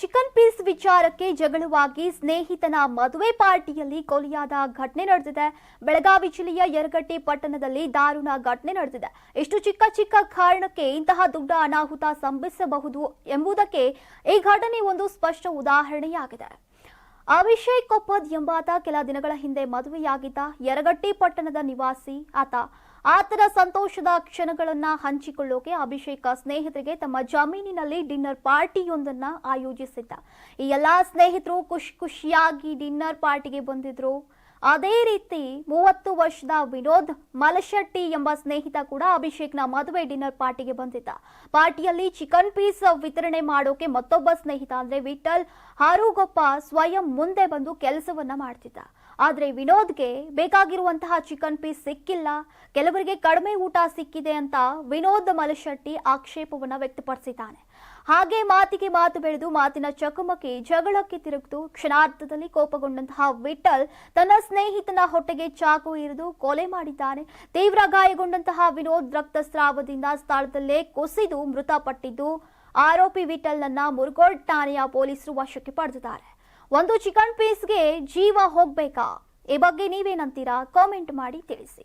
Chicken piece ವಿಚಾರಕ್ಕೆ ಜಗಳವಾಗಿ ಸ್ನೇಹಿತನ ಮದುವೆ ಪಾರ್ಟಿಯಲ್ಲಿ ಕೊಲೆಯಾದ ಘಟನೆ ನಡೆದಿದೆ. ಬೆಳಗಾವಿ ಜಿಲ್ಲೆಯ ಯರಗಟ್ಟಿ ಪಟ್ಟಣದಲ್ಲಿ ದಾರುಣ ಘಟನೆ ನಡೆದಿದೆ. ಇಷ್ಟು ಚಿಕ್ಕ ಚಿಕ್ಕ ಕಾರಣಕ್ಕೆ ಇಂತಹ ದೊಡ್ಡ ಅನಾಹುತ ಸಂಭವಿಸಬಹುದು ಎಂಬುದಕ್ಕೆ ಈ ಘಟನೆ ಒಂದು ಸ್ಪಷ್ಟ ಉದಾಹರಣೆಯಾಗಿದೆ. ಅಭಿಷೇಕ್ ಕೊಪ್ಪದ್ ಎಂಬಾತ ಕೆಲ ದಿನಗಳ ಹಿಂದೆ ಮದುವೆಯಾಗಿದ್ದ ಯರಗಟ್ಟಿ ಪಟ್ಟಣದ ನಿವಾಸಿ ಆತ ಆತನ ಸಂತೋಷದ ಕ್ಷಣಗಳನ್ನ ಹಂಚಿಕೊಳ್ಳೋಕೆ ಅಭಿಷೇಕ ಸ್ನೇಹಿತರಿಗೆ ತಮ್ಮ ಜಮೀನಿನಲ್ಲಿ ಡಿನ್ನರ್ ಪಾರ್ಟಿಯೊಂದನ್ನ ಆಯೋಜಿಸಿದ್ದ. ಈ ಎಲ್ಲಾ ಸ್ನೇಹಿತರು ಖುಷಿ ಖುಷಿಯಾಗಿ ಡಿನ್ನರ್ ಪಾರ್ಟಿಗೆ ಬಂದಿದ್ರು. ಅದೇ ರೀತಿ ಮೂವತ್ತು ವರ್ಷದ ವಿನೋದ್ ಮಲಶೆಟ್ಟಿ ಎಂಬ ಸ್ನೇಹಿತ ಕೂಡ ಅಭಿಷೇಕ್ನ ಮದುವೆ ಡಿನ್ನರ್ ಪಾರ್ಟಿಗೆ ಬಂದಿದ್ದ. ಪಾರ್ಟಿಯಲ್ಲಿ ಚಿಕನ್ ಪೀಸ್ ವಿತರಣೆ ಮಾಡೋಕೆ ಮತ್ತೊಬ್ಬ ಸ್ನೇಹಿತ ಅಂದ್ರೆ ವಿಠಲ್ ಹಾರುಗೊಪ್ಪ ಸ್ವಯಂ ಮುಂದೆ ಬಂದು ಕೆಲಸವನ್ನ ಮಾಡ್ತಿದ್ದ. ಆದ್ರೆ ವಿನೋದ್ಗೆ ಬೇಕಾಗಿರುವಂತಹ ಚಿಕನ್ ಪೀಸ್ ಸಿಕ್ಕಿಲ್ಲ. ಕೆಲವರಿಗೆ ಕಡಿಮೆ ಊಟ ಸಿಕ್ಕಿದೆ ಅಂತ ವಿನೋದ್ ಮಲಶೆಟ್ಟಿ ಆಕ್ಷೇಪವನ್ನ ವ್ಯಕ್ತಪಡಿಸಿದ್ದಾನೆ. ಹಾಗೆ ಮಾತಿಗೆ ಮಾತು ಬೆಳೆದು ಮಾತಿನ ಚಕಮಕಿ ಜಗಳಕ್ಕೆ ತಿರುಗಿತು ಕ್ಷಣಾರ್ಧದಲ್ಲಿ ಕೋಪಗೊಂಡಂತಹ ವಿಠಲ್ ತನ್ನ ಸ್ನೇಹಿತನ ಹೊಟ್ಟೆಗೆ ಚಾಕು ಇರಿದು ಕೊಲೆ ಮಾಡಿದ್ದಾನೆ. ತೀವ್ರ ಗಾಯಗೊಂಡಂತಹ ವಿನೋದ್ ರಕ್ತಸ್ರಾವದಿಂದ ಸ್ಥಳದಲ್ಲೇ ಕುಸಿದು ಮೃತಪಟ್ಟಿದ್ದು ಆರೋಪಿ ವಿಠಲ್ನನ್ನ ಮುರುಗೋಡ್ ಠಾಣೆಯ ಪೊಲೀಸರು ವಶಕ್ಕೆ ಪಡೆದಿದ್ದಾರೆ. ಒಂದು ಚಿಕನ್ ಪೀಸ್ಗೆ ಜೀವ ಹೋಗ್ಬೇಕಾ? ಈ ಬಗ್ಗೆ ನೀವೇನಂತೀರಾ? ಕಾಮೆಂಟ್ ಮಾಡಿ ತಿಳಿಸಿ.